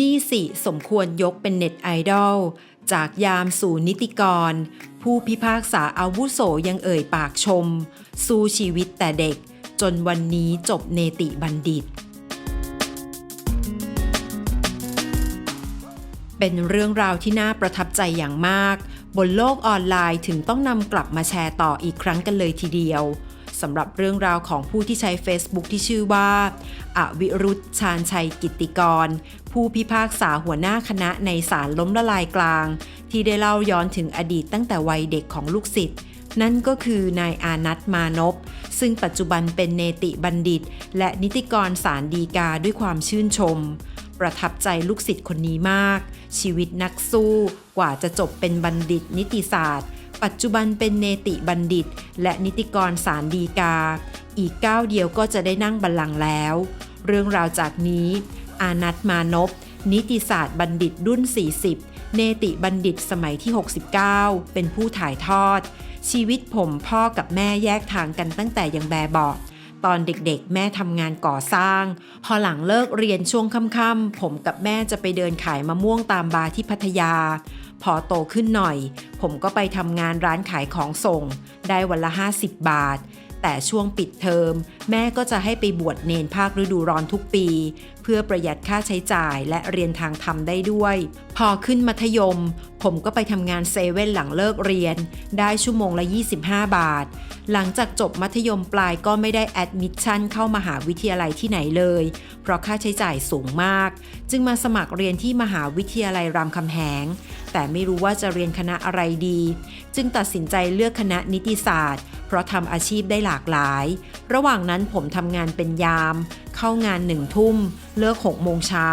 นี่สิสมควรยกเป็นเน็ตไอดอลจากยามสู่นิติกร ผู้พิพากษาอาวุโสยังเอ่ยปากชม สู้ชีวิตแต่เด็ก จนวันนี้จบเนติบัณฑิต เป็นเรื่องราวที่น่าประทับใจอย่างมาก บนโลกออนไลน์ถึงต้องนำกลับมาแชร์ต่ออีกครั้งกันเลยทีเดียว สำหรับเรื่องราวของผู้ที่ใช้ Facebook ที่ชื่อว่า อวิรุธชาญชัยกิตติกร ผู้พิพากษาหัวหน้าคณะในศาลล้มละลายกลาง ที่ได้เล่าย้อนถึงอดีตตั้งแต่วัยเด็กของลูกศิษย์นั่นก็คือนายอานัทมานพ ซึ่งปัจจุบันเป็นเนติบัณฑิต และนิติกรศาลดีกาด้วยความชื่นชม ประทับใจลูกศิษย์คนนี้มาก ชีวิตนักสู้ กว่าจะจบเป็นบัณฑิตนิติศาสตร์ ปัจจุบันเป็นเนติบัณฑิต และนิติกรศาลดีกา อีกก้าวเดียวก็จะได้นั่งบัลลังก์แล้ว เรื่องราวจากนี้ อานัทมานพนิติศาสตร์บัณฑิตรุ่น 40 เนติบัณฑิตสมัยที่ 69 เป็นผู้ถ่ายทอด ชีวิตผมพ่อกับแม่แยกทางกันตั้งแต่ยังแบบเบาะตอนเด็กๆ แม่ทำงานก่อสร้าง พอหลังเลิกเรียนช่วงค่ำๆผมกับแม่จะไปเดินขายมะม่วงตามบาร์ที่พัทยา พอโตขึ้นหน่อย ผมก็ไปทำงานร้านขายของส่ง ได้วันละ 50 บาท แต่ช่วงปิดเทอม แม่ก็จะให้ไปบวชเนนภาคฤดูร้อนทุกปี เพื่อประหยัดค่าใช้จ่ายและเรียนทางธรรมได้ด้วย พอขึ้นมัธยม ผมก็ไปทำงานเซเว่นหลังเลิกเรียน ได้ชั่วโมงละ 25 บาท หลังจากจบมัธยมปลายก็ไม่ได้แอดมิชชั่นเข้ามหาวิทยาลัยที่ไหนเลย เพราะค่าใช้จ่ายสูงมาก จึงมาสมัครเรียนที่มหาวิทยาลัยรามคำแหง แต่ไม่รู้ว่าจะเรียนคณะอะไรดี จึงตัดสินใจเลือกคณะนิติศาสตร์ เพราะทำอาชีพได้หลากหลาย ระหว่างนั้นผมทำงานเป็นยามเข้างานหนึ่งทุ่ม เลิกหกโมงเช้า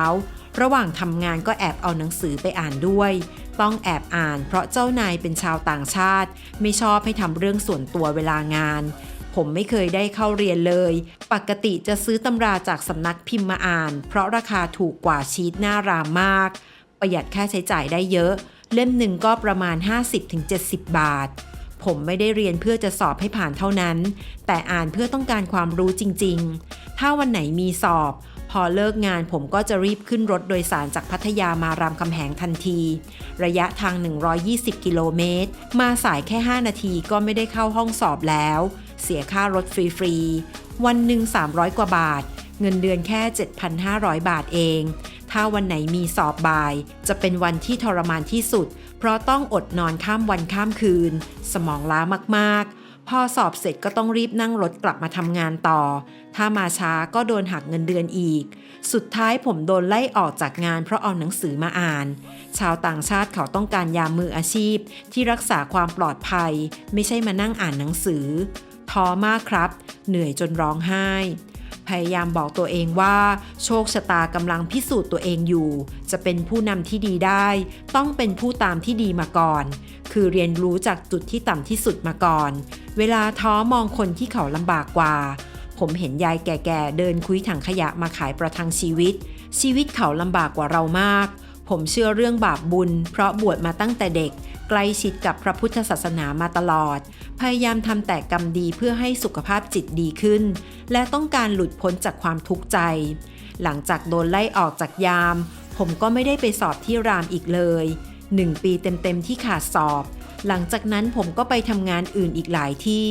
ระหว่างทำงานก็แอบเอาหนังสือไปอ่านด้วย ต้องแอบอ่านเพราะเจ้านายเป็นชาวต่างชาติ ไม่ชอบให้ทำเรื่องส่วนตัวเวลางาน ผมไม่เคยได้เข้าเรียนเลย ปกติจะซื้อตำราจากสำนักพิมพ์มาอ่าน เพราะราคาถูกกว่าชีตหน้ารามมาก ประหยัดค่าใช้จ่ายได้เยอะ เล่มหนึ่งก็ประมาณ 50-70 บาท ผมไม่ได้เรียนเพื่อจะสอบให้ผ่านเท่านั้น แต่อ่านเพื่อต้องการความรู้จริง ๆ ถ้าวันไหนมีสอบ พอเลิกงานผมก็จะรีบขึ้นรถโดยสารจากพัทยามารามคำแหงทันที ระยะทาง 120 กิโลเมตร มาสายแค่ 5 นาทีก็ไม่ได้เข้าห้องสอบแล้ว เสียค่ารถฟรีๆ วันหนึ่ง300 กว่าบาท เงินเดือนแค่ 7,500 บาทเอง ถ้าวันไหนมีสอบบ่าย จะเป็นวันที่ทรมานที่สุด เพราะต้องอดนอนข้ามวันข้ามคืน สมองล้ามากๆ พอสอบเสร็จก็ต้องรีบนั่งรถกลับมาทำงานต่อ ถ้ามาช้าก็โดนหักเงินเดือนอีก สุดท้ายผมโดนไล่ออกจากงานเพราะเอาหนังสือมาอ่าน ชาวต่างชาติเขาต้องการยามมืออาชีพ ที่รักษาความปลอดภัย ไม่ใช่มานั่งอ่านหนังสือท้อมากครับ เหนื่อยจนร้องไห้ พยายามบอกตัวเองว่า โชคชะตากำลังพิสูจน์ตัวเองอยู่ จะเป็นผู้นำที่ดีได้ ต้องเป็นผู้ตามที่ดีมาก่อน คือเรียนรู้จากจุดที่ต่ำที่สุดมาก่อน เวลาท้อมองคนที่เขาลำบากกว่า ผมเห็นยายแก่ๆเดินคุยถังขยะมาขายประทังชีวิต ชีวิตเขาลำบากกว่าเรามาก ผมเชื่อเรื่องบาปบุญ เพราะบวชมาตั้งแต่เด็ก ใกล้ชิดกับพระพุทธศาสนามาตลอด พยายามทำแต่กรรมดีเพื่อให้สุขภาพจิตดีขึ้น และต้องการหลุดพ้นจากความทุกข์ใจ หลังจากโดนไล่ออกจากยาม ผมก็ไม่ได้ไปสอบที่รามอีกเลยหนึ่งปีเต็มๆที่ขาดสอบ หลังจากนั้นผมก็ไปทำงานอื่นอีกหลายที่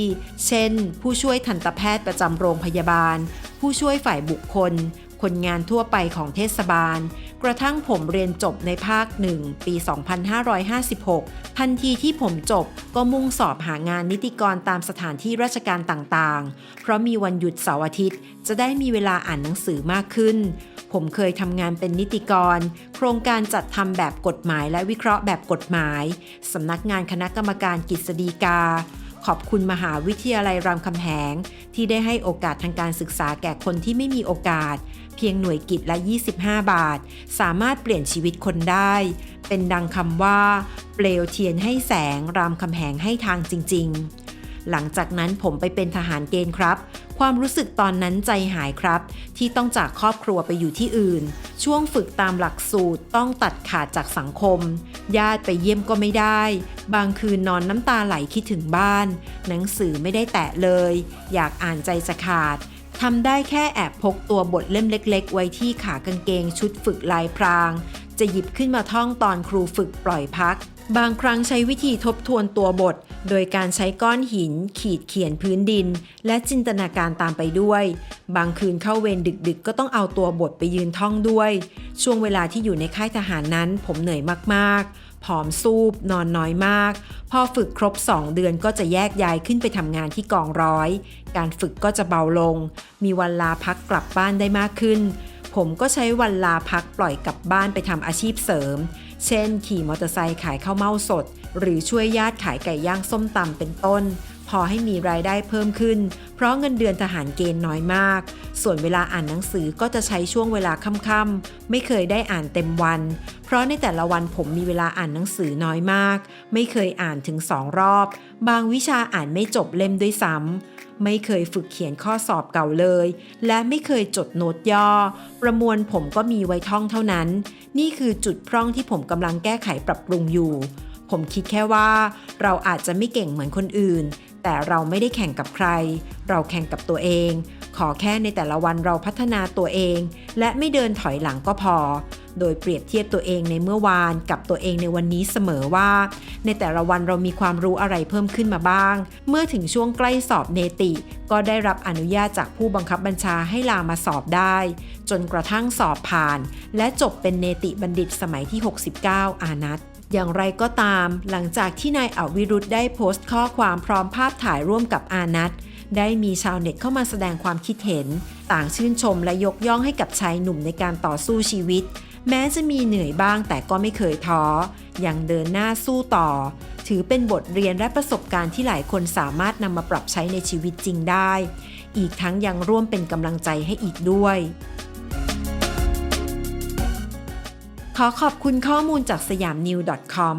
เช่น ผู้ช่วยทันตแพทย์ประจำโรงพยาบาล ผู้ช่วยฝ่ายบุคคล คนงานทั่วไปของเทศบาล กระทั่งผมเรียนจบในภาคหนึ่งปี 2556 ทันทีที่ผมจบก็มุ่งสอบหางานนิติกรตามสถานที่ราชการต่างๆ เพราะมีวันหยุดเสาร์อาทิตย์ จะได้มีเวลาอ่านหนังสือมากขึ้น ผมเคยทำงานเป็นนิติกร โครงการจัดทำแบบกฎหมายและวิเคราะห์แบบกฎหมายสำนักงานคณะกรรมการกฤษฎีกา ขอบคุณมหาวิทยาลัยรามคำแหง ที่ได้ให้โอกาสทางการศึกษาแก่คนที่ไม่มีโอกาส เพียงหน่วยกิจละ 25 บาท สามารถเปลี่ยนชีวิตคนได้ เป็นดังคำว่า เปลวเทียนให้แสงรามคำแหงให้ทางจริง ๆ หลังจากนั้นผมไปเป็นทหารเกณฑ์ครับ ความรู้สึกตอนนั้นใจหายครับ ที่ต้องจากครอบครัวไปอยู่ที่อื่น ช่วงฝึกตามหลักสูตรต้องตัดขาดจากสังคม ญาติไปเยี่ยมก็ไม่ได้ บางคืนนอนน้ำตาไหลคิดถึงบ้าน หนังสือไม่ได้แตะเลย อยากอ่านใจจะขาดทำได้แค่แอบพกตัวบทเล่มเล็ก ๆ ไว้ที่ขากางเกงชุดฝึกลายพราง จะหยิบขึ้นมาท่องตอนครูฝึกปล่อยพัก บางครั้งใช้วิธีทบทวนตัวบท โดยการใช้ก้อนหิน ขีดเขียนพื้นดิน และจินตนาการตามไปด้วย บางคืนเข้าเวรดึกๆ ก็ต้องเอาตัวบทไปยืนท่องด้วย ช่วงเวลาที่อยู่ในค่ายทหารนั้นผมเหนื่อยมากๆ ผอมซูบ นอนน้อยมาก พอฝึกครบ 2 เดือนก็จะแยกย้ายขึ้นไปทำงานที่กองร้อย การฝึกก็จะเบาลง มีวันลาพักกลับบ้านได้มากขึ้น ผมก็ใช้วันลาพักปล่อยกลับบ้านไปทำอาชีพเสริม เช่น ขี่มอเตอร์ไซค์ขายข้าวเม่าสด หรือช่วยญาติขายไก่ย่างส้มตำเป็นต้น พอให้มีรายได้เพิ่มขึ้น เพราะเงินเดือนทหารเกณฑ์น้อยมาก ส่วนเวลาอ่านหนังสือก็จะใช้ช่วงเวลาค่ำๆไม่เคยได้อ่านเต็มวัน เพราะในแต่ละวันผมมีเวลาอ่านหนังสือน้อยมาก ไม่เคยอ่านถึงสองรอบ บางวิชาอ่านไม่จบเล่มด้วยซ้ำไม่เคยฝึกเขียนข้อสอบเก่าเลย และไม่เคยจดโน้ตย่อ ประมวลผมก็มีไว้ท่องเท่านั้น นี่คือจุดพร่องที่ผมกำลังแก้ไขปรับปรุงอยู่ ผมคิดแค่ว่าเราอาจจะไม่เก่งเหมือนคนอื่น แต่เราไม่ได้แข่งกับใคร เราแข่งกับตัวเอง ขอแค่ในแต่ละวันเราพัฒนาตัวเอง และไม่เดินถอยหลังก็พอ โดยเปรียบเทียบตัวเองในเมื่อวานกับตัวเองในวันนี้เสมอว่า ในแต่ละวันเรามีความรู้อะไรเพิ่มขึ้นมาบ้าง เมื่อถึงช่วงใกล้สอบเนติ ก็ได้รับอนุญาตจากผู้บังคับบัญชาให้ลามาสอบได้ จนกระทั่งสอบผ่าน และจบเป็นเนติบัณฑิตสมัยที่ 69 อานัตอย่างไรก็ตาม หลังจากที่นายอวิรุธได้โพสต์ข้อความพร้อมภาพถ่ายร่วมกับอานัท ได้มีชาวเน็ตเข้ามาแสดงความคิดเห็น ต่างชื่นชมและยกย่องให้กับชายหนุ่มในการต่อสู้ชีวิต แม้จะมีเหนื่อยบ้างแต่ก็ไม่เคยท้อยังเดินหน้าสู้ต่อ ถือเป็นบทเรียนและประสบการณ์ที่หลายคนสามารถนำมาปรับใช้ในชีวิตจริงได้ อีกทั้งยังร่วมเป็นกำลังใจให้อีกด้วย ขอขอบคุณข้อมูลจากสยามนิว .com